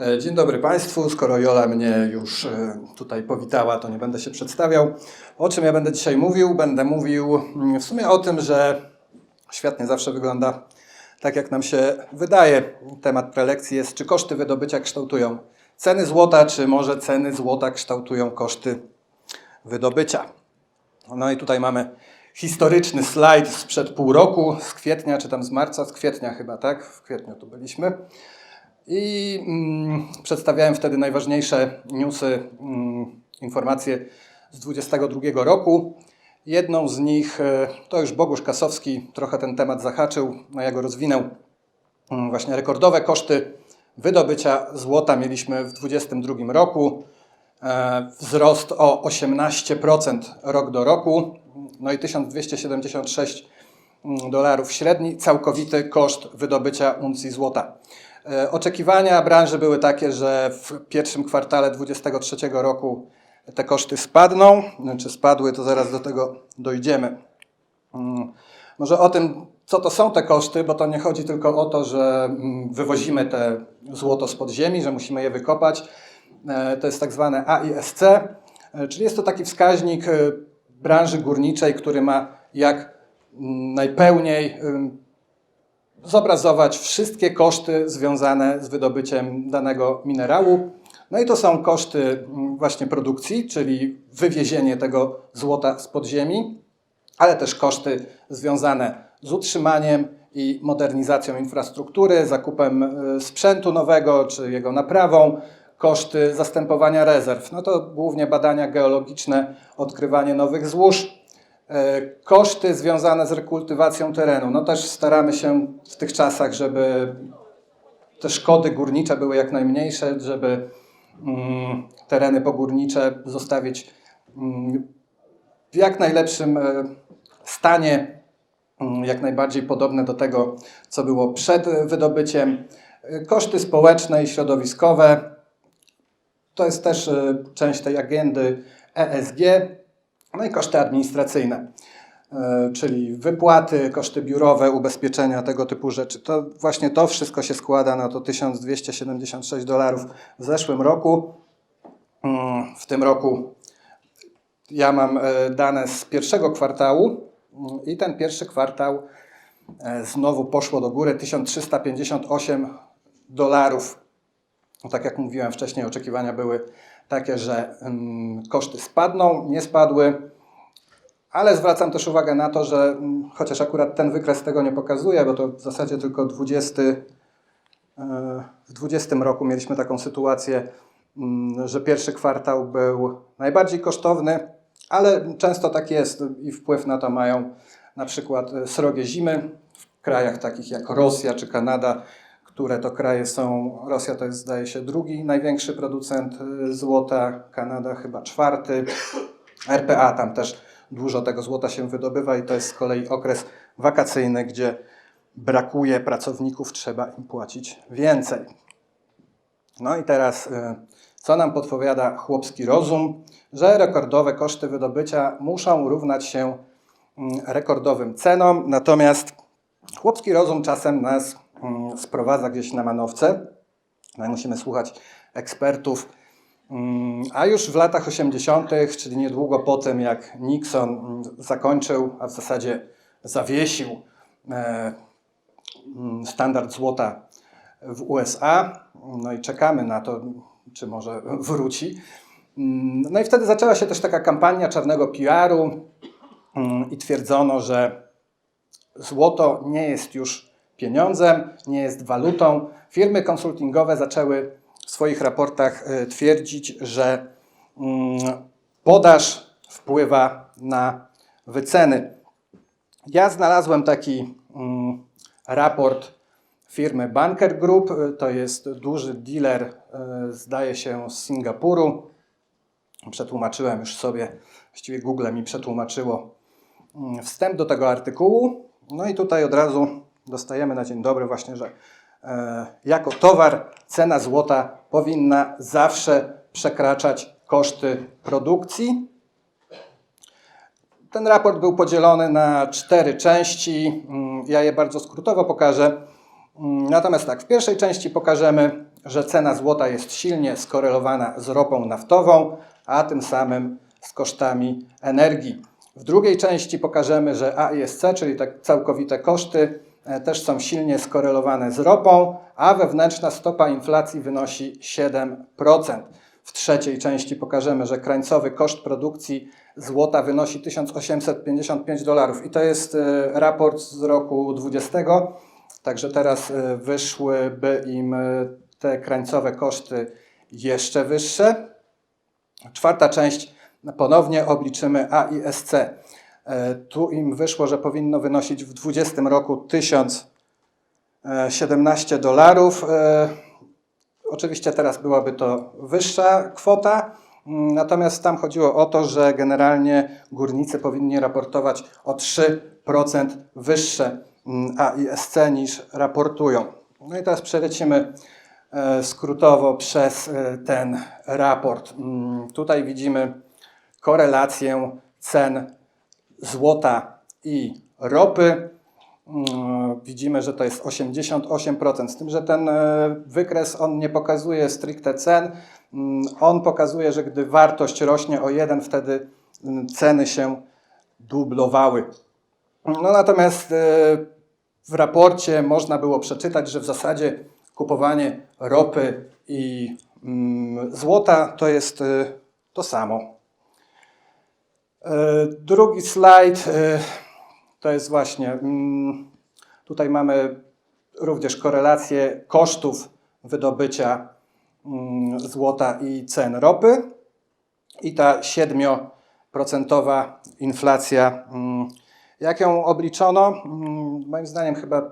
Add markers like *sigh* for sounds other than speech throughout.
E, Dzień dobry Państwu. Skoro Jola mnie już e, tutaj powitała, to nie będę się przedstawiał. O czym ja będę dzisiaj mówił? Będę mówił mm, w sumie o tym, że świat nie zawsze wygląda tak, jak nam się wydaje. Temat prelekcji jest, czy koszty wydobycia kształtują ceny złota, czy może ceny złota kształtują koszty wydobycia. No i tutaj mamy historyczny slajd sprzed pół roku, z kwietnia, czy tam z marca, z kwietnia chyba, tak? W kwietniu tu byliśmy. I mm, przedstawiałem wtedy najważniejsze newsy, mm, informacje z 22 roku. Jedną z nich, e, to już Bogusz Kasowski trochę ten temat zahaczył, no ja go rozwinął. Mm, Właśnie rekordowe koszty wydobycia złota mieliśmy w 22 roku. E, Wzrost o 18% rok do roku, no i 1276 dolarów średni, całkowity koszt wydobycia uncji złota. E, Oczekiwania branży były takie, że w pierwszym kwartale 2023 roku te koszty spadną. Czy spadły, to zaraz do tego dojdziemy. Mm, Może o tym, co to są te koszty, bo to nie chodzi tylko o to, że mm, wywozimy te złoto z podziemi, że musimy je wykopać. E, To jest tak zwane AISC, e, czyli jest to taki wskaźnik branży górniczej, który ma jak mm, najpełniej zobrazować wszystkie koszty związane z wydobyciem danego minerału. No i to są koszty mm, właśnie produkcji, czyli wywiezienie tego złota z podziemi, ale też koszty związane z utrzymaniem i modernizacją infrastruktury, zakupem y, sprzętu nowego czy jego naprawą, koszty zastępowania rezerw. No to głównie badania geologiczne, odkrywanie nowych złóż, E, Koszty związane z rekultywacją terenu. No też staramy się w tych czasach, żeby te szkody górnicze były jak najmniejsze, żeby mm, tereny pogórnicze zostawić mm, w jak najlepszym e, stanie, mm, jak najbardziej podobne do tego, co było przed wydobyciem. E, Koszty społeczne i środowiskowe. To jest też e, część tej agendy ESG. No i koszty administracyjne, e, czyli wypłaty, koszty biurowe, ubezpieczenia, tego typu rzeczy. To właśnie to wszystko się składa na to 1276 dolarów w zeszłym roku. Mm, W tym roku ja mam e, dane z pierwszego kwartału mm, i ten pierwszy kwartał e, znowu poszło do góry 1358 dolarów. No, tak jak mówiłem wcześniej, oczekiwania były takie, że koszty spadną, nie spadły, ale zwracam też uwagę na to, że chociaż akurat ten wykres tego nie pokazuje, bo to w zasadzie tylko 20, e, w 20 roku mieliśmy taką sytuację, że pierwszy kwartał był najbardziej kosztowny, ale często tak jest i wpływ na to mają na przykład e, srogie zimy w krajach takich jak Rosja czy Kanada, które to kraje są. Rosja to jest, zdaje się, drugi największy producent y, złota, Kanada chyba czwarty. RPA tam też dużo tego złota się wydobywa i to jest z kolei okres wakacyjny, gdzie brakuje pracowników, trzeba im płacić więcej. No i teraz, y, co nam podpowiada chłopski rozum? Że rekordowe koszty wydobycia muszą równać się mm, rekordowym cenom, natomiast chłopski rozum czasem nas sprowadza gdzieś na manowce. No i musimy słuchać ekspertów. Mm, A już w latach 80., czyli niedługo po tym, jak Nixon mm, zakończył, a w zasadzie zawiesił e, mm, standard złota w USA, no i czekamy na to, czy może wróci. Mm, No i wtedy zaczęła się też taka kampania czarnego PR-u mm, i twierdzono, że złoto nie jest już pieniądzem, nie jest walutą. Firmy konsultingowe zaczęły w swoich raportach e, twierdzić, że mm, podaż wpływa na wyceny. Ja znalazłem taki mm, raport firmy Banker Group. E, To jest duży dealer, e, zdaje się, z Singapuru. Przetłumaczyłem już sobie, właściwie Google mi przetłumaczyło mm, wstęp do tego artykułu. No i tutaj od razu dostajemy na dzień dobry właśnie, że e, jako towar cena złota powinna zawsze przekraczać koszty produkcji. Ten raport był podzielony na cztery części. Mm, Ja je bardzo skrótowo pokażę. Mm, Natomiast tak, w pierwszej części pokażemy, że cena złota jest silnie skorelowana z ropą naftową, a tym samym z kosztami energii. W drugiej części pokażemy, że AISC, czyli te całkowite koszty, też są silnie skorelowane z ropą, a wewnętrzna stopa inflacji wynosi 7%. W trzeciej części pokażemy, że krańcowy koszt produkcji złota wynosi 1855 dolarów. I to jest e, raport z roku 20. Także teraz e, wyszłyby im e, te krańcowe koszty jeszcze wyższe. Czwarta część ponownie obliczymy AISC. E, Tu im wyszło, że powinno wynosić w 2020 roku 1017 dolarów. E, Oczywiście teraz byłaby to wyższa kwota, mm, natomiast tam chodziło o to, że generalnie górnicy powinni raportować o 3% wyższe mm, AISC niż raportują. No i teraz przelecimy e, skrótowo przez e, ten raport. Mm, Tutaj widzimy korelację cen złota i ropy. Mm, Widzimy, że to jest 88%, z tym, że ten e, wykres on nie pokazuje stricte cen, Mm, on pokazuje, że gdy wartość rośnie o 1, wtedy mm, ceny się dublowały. No natomiast e, w raporcie można było przeczytać, że w zasadzie kupowanie ropy i złota to jest e, to samo. E, Drugi slajd e, to jest właśnie, mm, tutaj mamy również korelację kosztów wydobycia mm, złota i cen ropy. I ta 7% inflacja, mm, jak ją obliczono, moim zdaniem chyba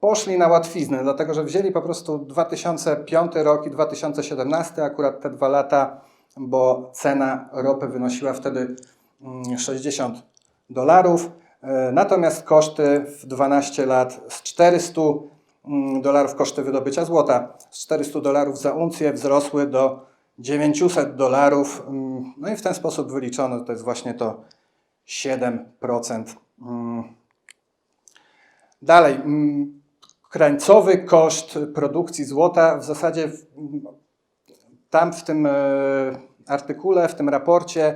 poszli na łatwiznę, dlatego że wzięli po prostu 2005 rok i 2017, akurat te dwa lata, bo cena ropy wynosiła wtedy mm, 60 dolarów, E, natomiast koszty w 12 lat z 400 mm, dolarów koszty wydobycia złota, z 400 dolarów za uncję wzrosły do 900 dolarów. mm, No i w ten sposób wyliczono, to jest właśnie to 7%. mm, Dalej, mm, krańcowy koszt produkcji złota w zasadzie mm, tam w tym e, artykule, w tym raporcie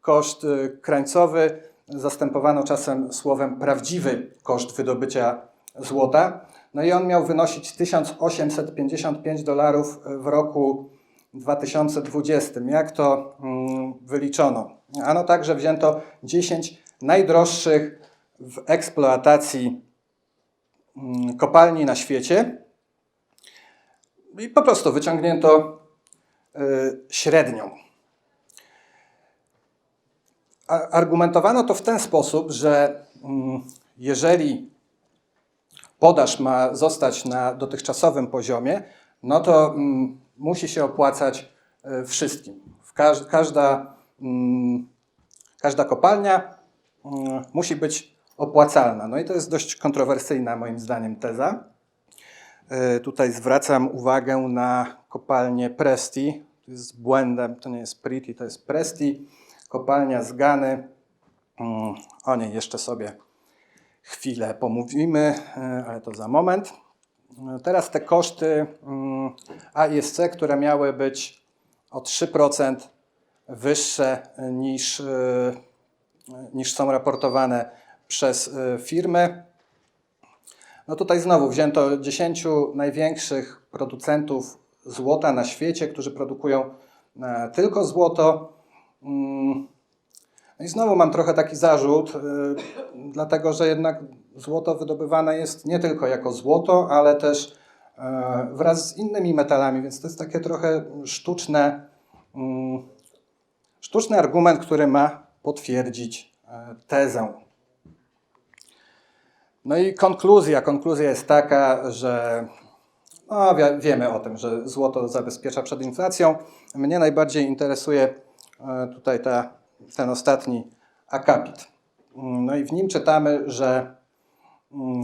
koszt e, krańcowy zastępowano czasem słowem prawdziwy koszt wydobycia złota. No i on miał wynosić 1855 dolarów w roku 2020. Jak to mm, wyliczono? Ano tak, że wzięto 10 najdroższych w eksploatacji mm, kopalni na świecie i po prostu wyciągnięto średnią. A- Argumentowano to w ten sposób, że mm, jeżeli podaż ma zostać na dotychczasowym poziomie, no to mm, musi się opłacać y, wszystkim. Każda, mm, każda kopalnia musi być opłacalna. No i to jest dość kontrowersyjna moim zdaniem teza. Y, Tutaj zwracam uwagę na kopalnię Presti. To jest błędem, to nie jest Priti, to jest Presti. Kopalnia z Gany. Mm, O niej jeszcze sobie chwilę pomówimy, y, ale to za moment. Y, Teraz te koszty mm, AISC, które miały być o 3% wyższe niż, y, niż są raportowane przez firmy. No tutaj znowu wzięto 10 największych producentów złota na świecie, którzy produkują e, tylko złoto. Mm, No i znowu mam trochę taki zarzut, y, dlatego że jednak złoto wydobywane jest nie tylko jako złoto, ale też e, wraz z innymi metalami, więc to jest takie trochę sztuczne, mm, sztuczny argument, który ma potwierdzić e, tezę. No i konkluzja. Konkluzja jest taka, że no, wie, wiemy o tym, że złoto zabezpiecza przed inflacją. Mnie najbardziej interesuje e, tutaj ta, ten ostatni akapit. Mm, No i w nim czytamy, że mm,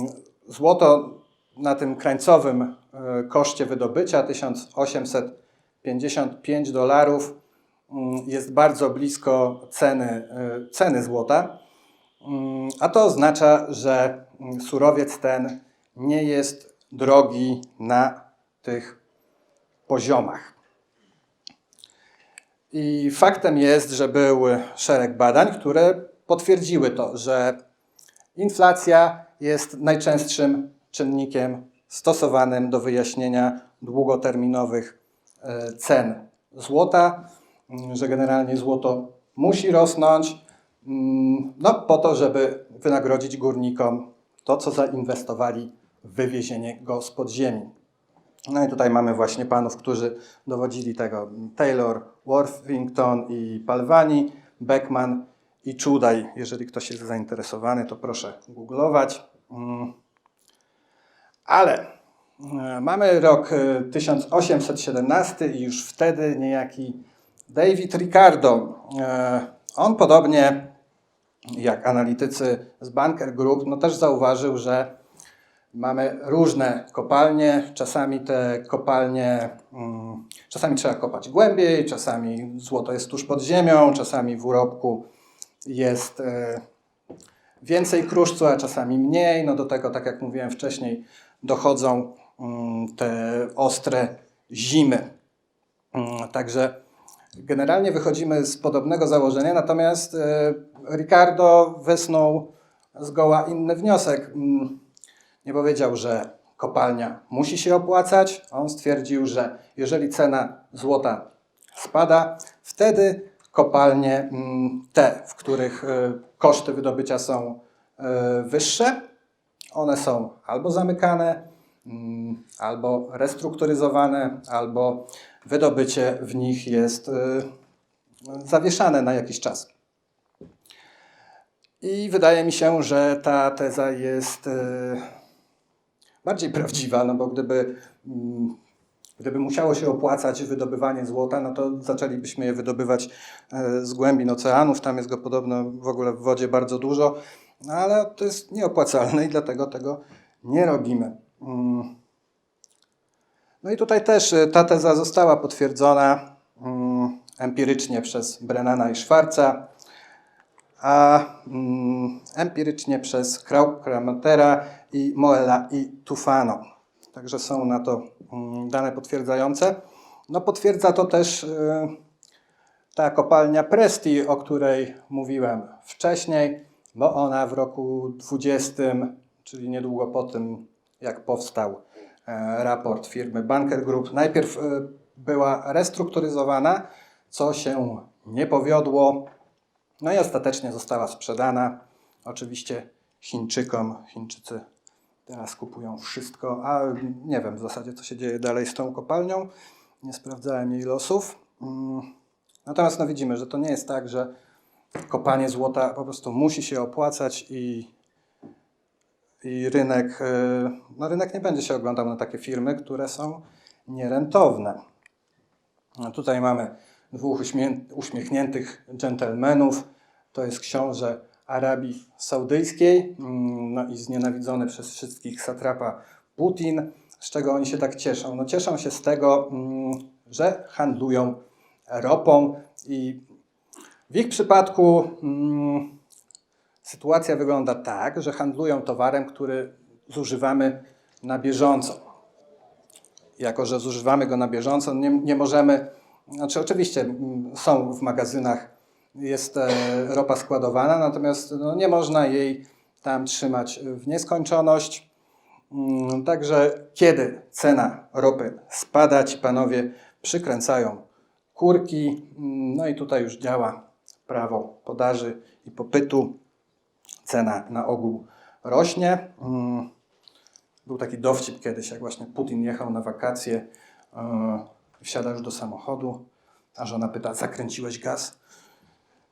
złoto na tym krańcowym e, koszcie wydobycia 1855 dolarów mm, jest bardzo blisko ceny, e, ceny złota. A to oznacza, że surowiec ten nie jest drogi na tych poziomach. I faktem jest, że był szereg badań, które potwierdziły to, że inflacja jest najczęstszym czynnikiem stosowanym do wyjaśnienia długoterminowych e, cen złota, mm, że generalnie złoto musi rosnąć, mm, no po to, żeby wynagrodzić górnikom to, co zainwestowali wywiezienie go z podziemi. No i tutaj mamy właśnie panów, którzy dowodzili tego. Taylor, Worthington i Palwani, Beckman i Czudaj. Jeżeli ktoś jest zainteresowany, to proszę googlować. Mm. Ale e, mamy rok e, 1817 i już wtedy niejaki David Ricardo. e, On podobnie jak analitycy z Banker Group, no też zauważył, że Mamy różne kopalnie, czasami te kopalnie, mm, czasami trzeba kopać głębiej, czasami złoto jest tuż pod ziemią, czasami w urobku jest e, więcej kruszcu, a czasami mniej. No do tego, tak jak mówiłem wcześniej, dochodzą mm, te ostre zimy. Mm, Także generalnie wychodzimy z podobnego założenia, natomiast e, Ricardo wysnuł zgoła inny wniosek. Nie powiedział, że kopalnia musi się opłacać. On stwierdził, że jeżeli cena złota spada, wtedy kopalnie mm, te, w których e, koszty wydobycia są e, wyższe, one są albo zamykane, mm, albo restrukturyzowane, albo wydobycie w nich jest e, zawieszane na jakiś czas. I wydaje mi się, że ta teza jest bardziej prawdziwa, no bo gdyby, mm, gdyby musiało się opłacać wydobywanie złota, no to zaczęlibyśmy je wydobywać e, z głębin oceanów. Tam jest go podobno w ogóle w wodzie bardzo dużo, no ale to jest nieopłacalne i dlatego tego nie robimy. Mm. No i tutaj też e, ta teza została potwierdzona mm, empirycznie przez Brennana i Schwarza a mm, empirycznie przez Krau- Kramatera i Moella i Tufano. Także są na to mm, dane potwierdzające. No potwierdza to też y, ta kopalnia Presti, o której mówiłem wcześniej, bo ona w roku 20, czyli niedługo po tym, jak powstał e, raport firmy Banker Group, najpierw e, była restrukturyzowana, co się nie powiodło. No i ostatecznie została sprzedana. Oczywiście Chińczykom. Chińczycy teraz kupują wszystko, a nie wiem w zasadzie, co się dzieje dalej z tą kopalnią. Nie sprawdzałem jej losów. Mm. Natomiast no widzimy, że to nie jest tak, że kopanie złota po prostu musi się opłacać i, i rynek, e, no rynek nie będzie się oglądał na takie firmy, które są nierentowne. No tutaj mamy dwóch uśmie- uśmiechniętych dżentelmenów. To jest książę Arabii Saudyjskiej, mm, no i znienawidzony przez wszystkich satrapa Putin. Z czego oni się tak cieszą? No cieszą się z tego, mm, że handlują ropą i w ich przypadku mm, sytuacja wygląda tak, że handlują towarem, który zużywamy na bieżąco jako że zużywamy go na bieżąco, nie, nie możemy, znaczy oczywiście mm, są w magazynach, jest e, ropa składowana, natomiast no, nie można jej tam trzymać w nieskończoność. Mm, Także kiedy cena ropy spada, ci panowie przykręcają kurki, mm, no i tutaj już działa prawo podaży i popytu. Cena na ogół rośnie. Był taki dowcip kiedyś, jak właśnie Putin jechał na wakacje, wsiada już do samochodu, a żona pyta, zakręciłeś gaz?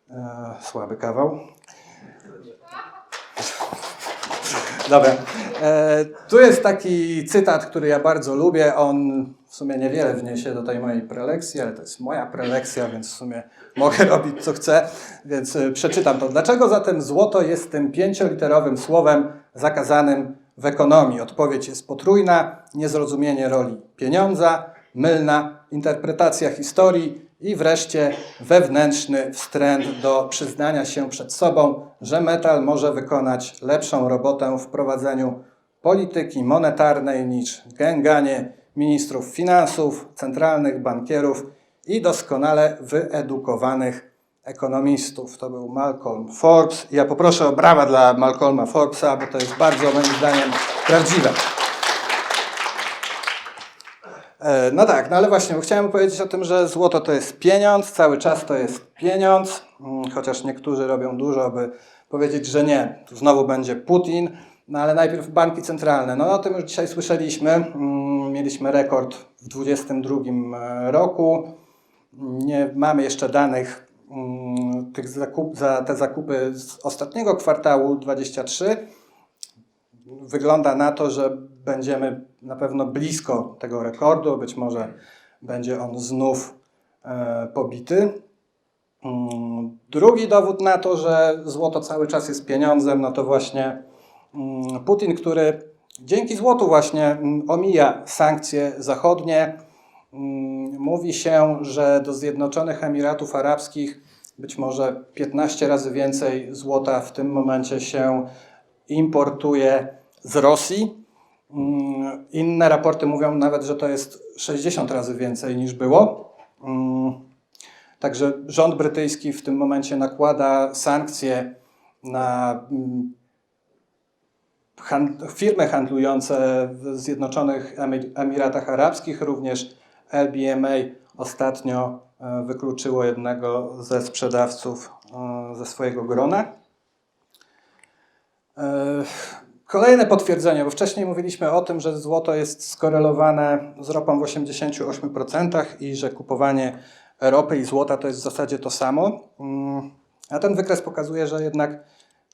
Yy, słaby kawał. Dobra. E, tu jest taki cytat, który ja bardzo lubię. On w sumie niewiele wniesie do tej mojej prelekcji, ale to jest moja prelekcja, więc w sumie mogę *laughs* robić co chcę, więc e, przeczytam to. Dlaczego zatem złoto jest tym pięcioliterowym słowem zakazanym w ekonomii? Odpowiedź jest potrójna: niezrozumienie roli pieniądza, mylna interpretacja historii i wreszcie wewnętrzny wstręt do przyznania się przed sobą, że metal może wykonać lepszą robotę w prowadzeniu polityki monetarnej niż gęganie ministrów finansów, centralnych bankierów i doskonale wyedukowanych ekonomistów. To był Malcolm Forbes. Ja poproszę o brawa dla Malcolma Forbesa, bo to jest bardzo moim zdaniem prawdziwe. E, No tak, no ale właśnie, chciałem powiedzieć o tym, że złoto to jest pieniądz, cały czas to jest pieniądz, mm, chociaż niektórzy robią dużo, aby powiedzieć, że nie, tu znowu będzie Putin, no ale najpierw banki centralne. No o tym już dzisiaj słyszeliśmy, Mm, mieliśmy rekord w 2022 roku, nie mamy jeszcze danych mm, tych zakup, za te zakupy z ostatniego kwartału 23, wygląda na to, że będziemy na pewno blisko tego rekordu. Być może będzie on znów e, pobity. Mm, Drugi dowód na to, że złoto cały czas jest pieniądzem, no to właśnie mm, Putin, który dzięki złotu właśnie mm, omija sankcje zachodnie. Mówi się, że do Zjednoczonych Emiratów Arabskich być może 15 razy więcej złota w tym momencie się importuje z Rosji. Mm, Inne raporty mówią nawet, że to jest 60 razy więcej niż było. Mm, Także rząd brytyjski w tym momencie nakłada sankcje na mm, firmy handlujące w Zjednoczonych Emi- Emiratach Arabskich. Również LBMA ostatnio e, wykluczyło jednego ze sprzedawców e, ze swojego grona. Kolejne potwierdzenie, bo wcześniej mówiliśmy o tym, że złoto jest skorelowane z ropą w 88% i że kupowanie ropy i złota to jest w zasadzie to samo. Mm, A ten wykres pokazuje, że jednak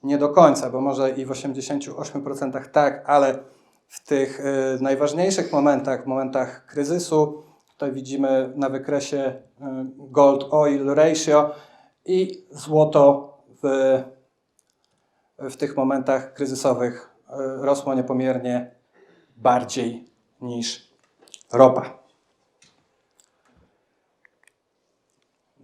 nie do końca, bo może i w 88% tak, ale w tych y, najważniejszych momentach, momentach kryzysu, tutaj widzimy na wykresie y, gold oil ratio i złoto w w tych momentach kryzysowych rosło niepomiernie bardziej niż ropa.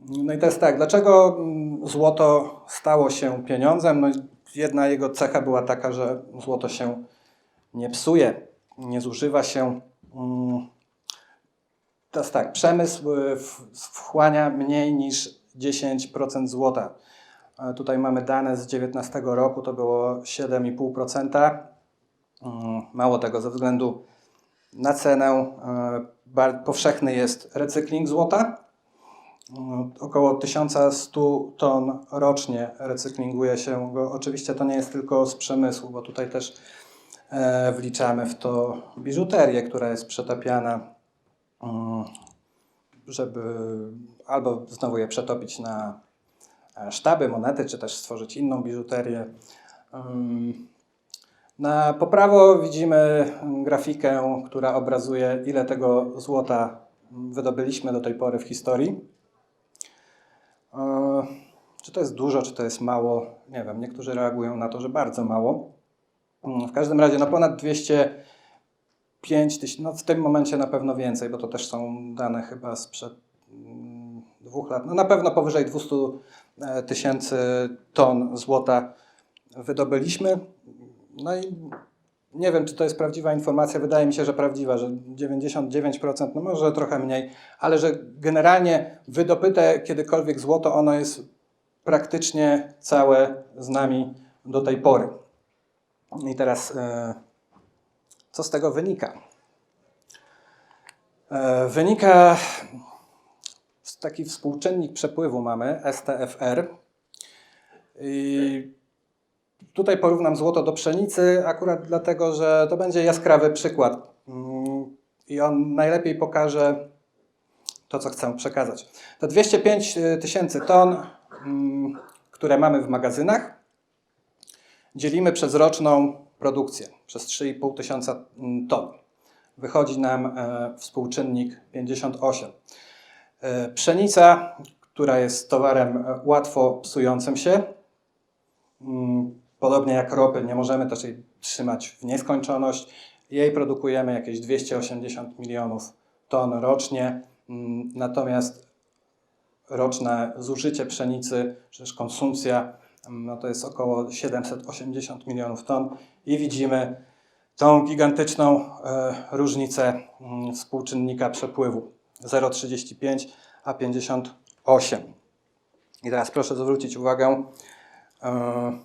No i jest tak, dlaczego mm, złoto stało się pieniądzem? No, jedna jego cecha była taka, że złoto się nie psuje, nie zużywa się. Mm, jest tak, przemysł w- wchłania mniej niż 10% złota. Tutaj mamy dane z 2019 roku, to było 7,5%. Mm, Mało tego, ze względu na cenę e, powszechny jest recykling złota. Mm, Około 1100 ton rocznie recyklinguje się go. Oczywiście to nie jest tylko z przemysłu, bo tutaj też e, wliczamy w to biżuterię, która jest przetapiana, mm, żeby albo znowu je przetopić na sztaby, monety, czy też stworzyć inną biżuterię. Na poprawo widzimy grafikę, która obrazuje, ile tego złota wydobyliśmy do tej pory w historii. E, Czy to jest dużo, czy to jest mało? Nie wiem. Niektórzy reagują na to, że bardzo mało. W każdym razie, no ponad 205 tysięcy, no w tym momencie na pewno więcej, bo to też są dane chyba sprzed dwóch lat. No na pewno powyżej 200 e, tysięcy ton złota wydobyliśmy. No i nie wiem, czy to jest prawdziwa informacja. Wydaje mi się, że prawdziwa, że 99%, no może trochę mniej, ale że generalnie wydobyte kiedykolwiek złoto, ono jest praktycznie całe z nami do tej pory. I teraz, e, co z tego wynika? E, Wynika taki współczynnik przepływu mamy, STFR. I tutaj porównam złoto do pszenicy, akurat dlatego, że to będzie jaskrawy przykład. Mm, I on najlepiej pokaże to, co chcę przekazać. To 205 tysięcy ton, mm, które mamy w magazynach, dzielimy przez roczną produkcję, przez 3,5 tysiąca mm, ton. Wychodzi nam e, współczynnik 58. E, Pszenica, która jest towarem e, łatwo psującym się, mm, podobnie jak ropy, nie możemy też jej trzymać w nieskończoność. Jej produkujemy jakieś 280 milionów ton rocznie, mm, natomiast roczne zużycie pszenicy, czy też konsumpcja, mm, no to jest około 780 milionów ton. I widzimy tą gigantyczną e, różnicę współczynnika przepływu 0,35 a 58. I teraz proszę zwrócić uwagę, e,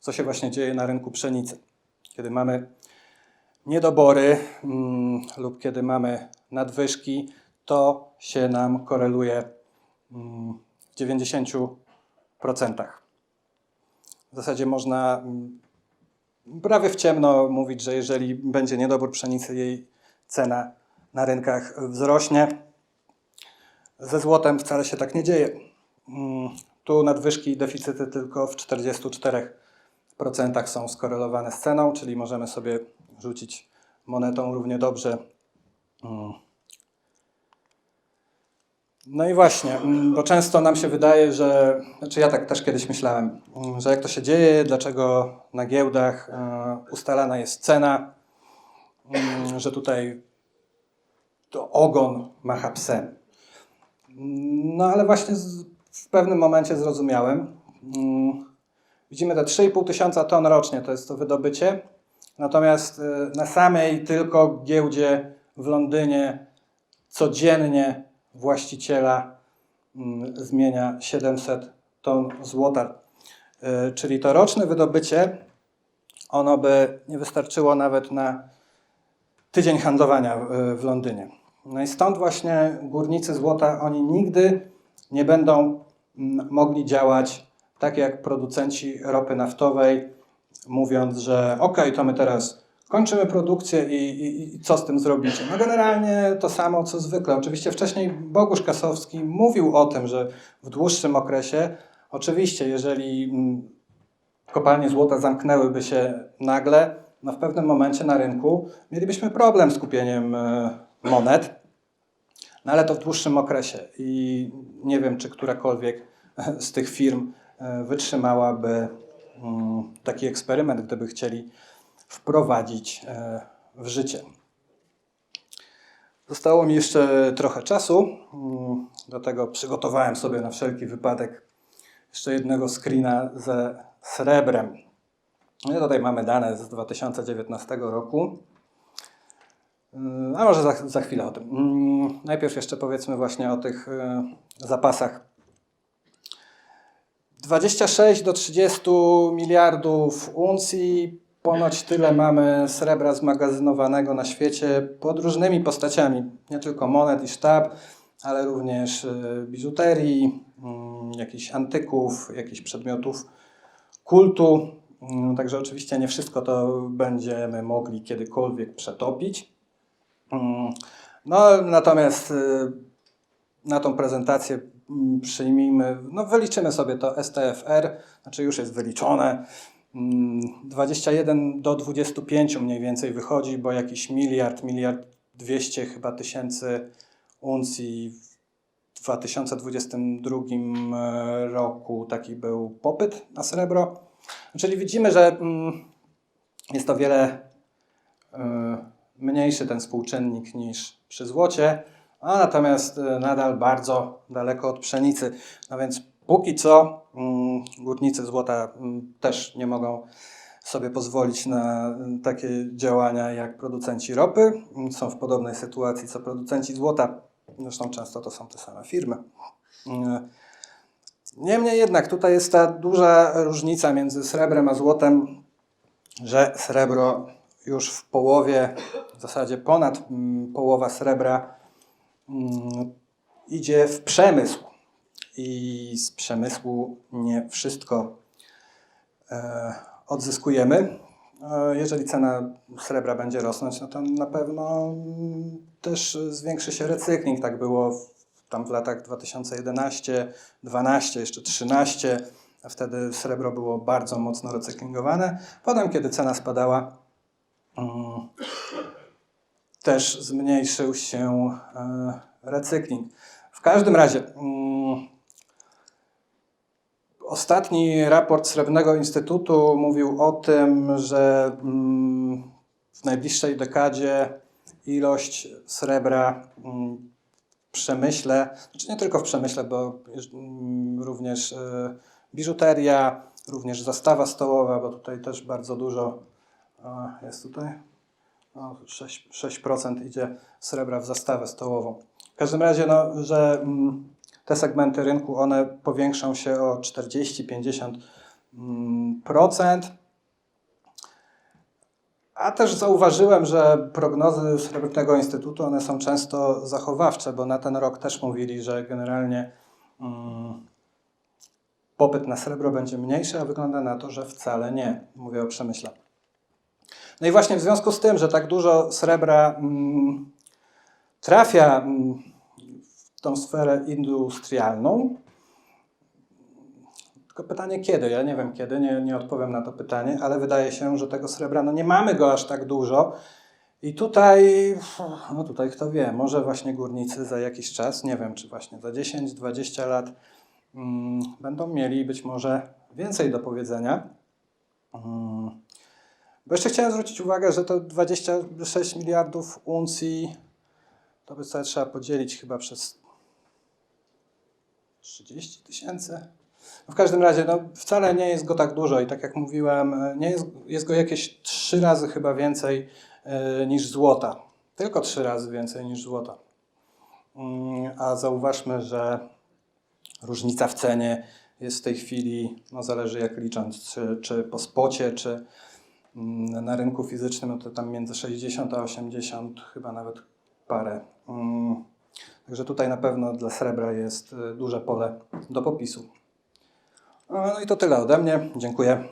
co się właśnie dzieje na rynku pszenicy. Kiedy mamy niedobory mm, lub kiedy mamy nadwyżki, to się nam koreluje mm, w 90%. W zasadzie można mm, prawie w ciemno mówić, że jeżeli będzie niedobór pszenicy, jej cena na rynkach wzrośnie. Ze złotem wcale się tak nie dzieje. Mm, Tu nadwyżki i deficyty tylko w 44% są skorelowane z ceną, czyli możemy sobie rzucić monetą równie dobrze. Mm. No i właśnie, mm, bo często nam się wydaje, że, znaczy ja tak też kiedyś myślałem, że jak to się dzieje, dlaczego na giełdach e, ustalana jest cena, że tutaj to ogon macha psem. No ale właśnie z, w pewnym momencie zrozumiałem. Mm, Widzimy te 3,5 tysiąca ton rocznie, to jest to wydobycie. Natomiast y, na samej tylko giełdzie w Londynie codziennie właściciela mm, zmienia 700 ton złota. Y, Czyli to roczne wydobycie, ono by nie wystarczyło nawet na tydzień handlowania w- w Londynie. No i stąd właśnie górnicy złota, oni nigdy nie będą mm, mogli działać tak jak producenci ropy naftowej, mówiąc, że ok, to my teraz kończymy produkcję i, i, i co z tym zrobicie? No generalnie to samo co zwykle. Oczywiście wcześniej Bogusz Kasowski mówił o tym, że w dłuższym okresie, oczywiście jeżeli mm, kopalnie złota zamknęłyby się nagle, no w pewnym momencie na rynku mielibyśmy problem z kupieniem e, monet, no ale to w dłuższym okresie i nie wiem, czy którakolwiek z tych firm e, wytrzymałaby mm, taki eksperyment, gdyby chcieli wprowadzić e, w życie. Zostało mi jeszcze trochę czasu, mm, do tego przygotowałem sobie na wszelki wypadek jeszcze jednego screena ze srebrem. No tutaj mamy dane z 2019 roku. Yy, A może za, za chwilę o tym. Mm, Najpierw jeszcze powiedzmy właśnie o tych e, zapasach. 26 do 30 miliardów uncji, ponoć tyle mamy srebra zmagazynowanego na świecie pod różnymi postaciami. Nie tylko monet i sztab, ale również e, biżuterii, mm, jakichś antyków, jakichś przedmiotów kultu. Mm, Także oczywiście nie wszystko to będziemy mogli kiedykolwiek przetopić. Mm, No, natomiast y, na tą prezentację mm, przyjmijmy, no wyliczymy sobie to STFR, znaczy już jest wyliczone. Mm, 21 do 25 mniej więcej wychodzi, bo jakiś miliard, miliard 200 chyba tysięcy uncji w 2022 e, roku taki był popyt na srebro. Czyli widzimy, że mm, jest to wiele e, mniejszy ten współczynnik niż przy złocie, a natomiast e, nadal bardzo daleko od pszenicy. No więc póki co mm, górnicy złota mm, też nie mogą sobie pozwolić na mm, takie działania jak producenci ropy. Są w podobnej sytuacji co producenci złota. Zresztą często to są te same firmy. Mm, Niemniej jednak tutaj jest ta duża różnica między srebrem a złotem, że srebro już w połowie, w zasadzie ponad mm, połowa srebra mm, idzie w przemysł. I z przemysłu nie wszystko e, odzyskujemy. E, Jeżeli cena srebra będzie rosnąć, no to na pewno mm, też zwiększy się recykling. Tak było tam w latach 2011, 12, jeszcze 13. A wtedy srebro było bardzo mocno recyklingowane. Potem, kiedy cena spadała, też zmniejszył się e, recykling. W każdym razie, mm, ostatni raport Srebrnego Instytutu mówił o tym, że mm, w najbliższej dekadzie ilość srebra mm, w przemyśle, znaczy nie tylko w przemyśle, bo również e, biżuteria, również zastawa stołowa, bo tutaj też bardzo dużo jest tutaj. No, 6%, 6% idzie srebra w zastawę stołową. W każdym razie, no, że mm, te segmenty rynku, one powiększą się o 40-50%. mm. A też zauważyłem, że prognozy Srebrnego Instytutu, one są często zachowawcze, bo na ten rok też mówili, że generalnie mm, popyt na srebro będzie mniejszy, a wygląda na to, że wcale nie. Mówię o przemyśle. No i właśnie w związku z tym, że tak dużo srebra mm, trafia mm, w tą sferę industrialną, tylko pytanie kiedy? Ja nie wiem kiedy, nie, nie odpowiem na to pytanie, ale wydaje się, że tego srebra, no nie mamy go aż tak dużo. I tutaj, no tutaj kto wie, może właśnie górnicy za jakiś czas, nie wiem czy właśnie za 10-20 lat mm, będą mieli być może więcej do powiedzenia. Bo jeszcze chciałem zwrócić uwagę, że to 26 miliardów uncji to by sobie trzeba podzielić chyba przez 30 tysięcy. No w każdym razie, no, wcale nie jest go tak dużo i tak jak mówiłem, nie jest, jest go jakieś trzy razy chyba więcej e, niż złota. Tylko trzy razy więcej niż złota. Mm, A zauważmy, że różnica w cenie jest w tej chwili, no zależy jak licząc, czy, czy po spocie, czy na rynku fizycznym, no to tam między 60 a 80, chyba nawet parę. Mm, Także tutaj na pewno dla srebra jest y, duże pole do popisu. No i to tyle ode mnie. Dziękuję.